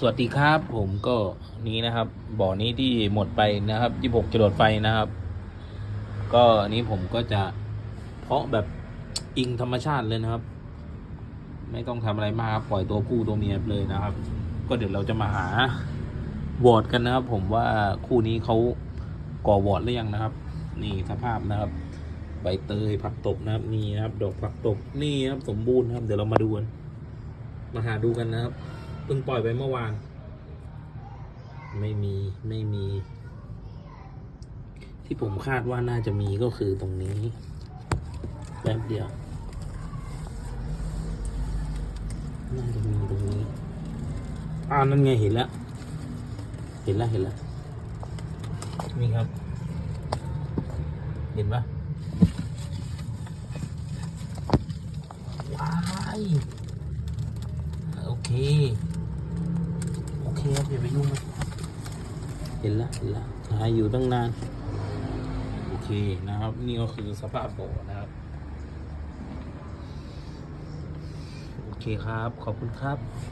สวัสดีครับ ผมก็นี้นะครับ บ่อนี้ที่หมดไปนะครับยี่หกจรวดไฟนะครับ ก็นี้ผมก็จะเพาะแบบอิงธรรมชาติเลยนะครับ ไม่ต้องทำอะไรมากครับปล่อยตัวผู้ตัวเมียเลยนะครับ ก็เดี๋ยวเราจะมาหาวอร์ดกันนะครับ ผมว่าคู่นี้เขาก่อวอร์ดหรือยังนะครับ นี่สภาพนะครับ ใบเตยผักตบนะครับนี่ครับ ดอกผักตบนี่ครับสมบูรณ์ครับ เดี๋ยวเรามาดูกันมาหาดูกันนะครับ เพิ่งปล่อยไปเมื่อวาน ไม่มีไม่มี ที่ผมคาดว่าน่าจะมีก็คือตรงนี้แป๊บเดียว น่าจะมีตรงนี้อ้านั่นไงเห็นแล้วเห็นแล้วเห็นแล้วนี่ครับ เห็นปะว้ายโอเค เครับอย่าไปยุ่งมันเห็นแล้วเห็นแล้วหายอยู่ตั้งนาน โอเคนะครับ นี่ก็คือสภาพบ่อนะครับ โอเคครับ ขอบคุณครับ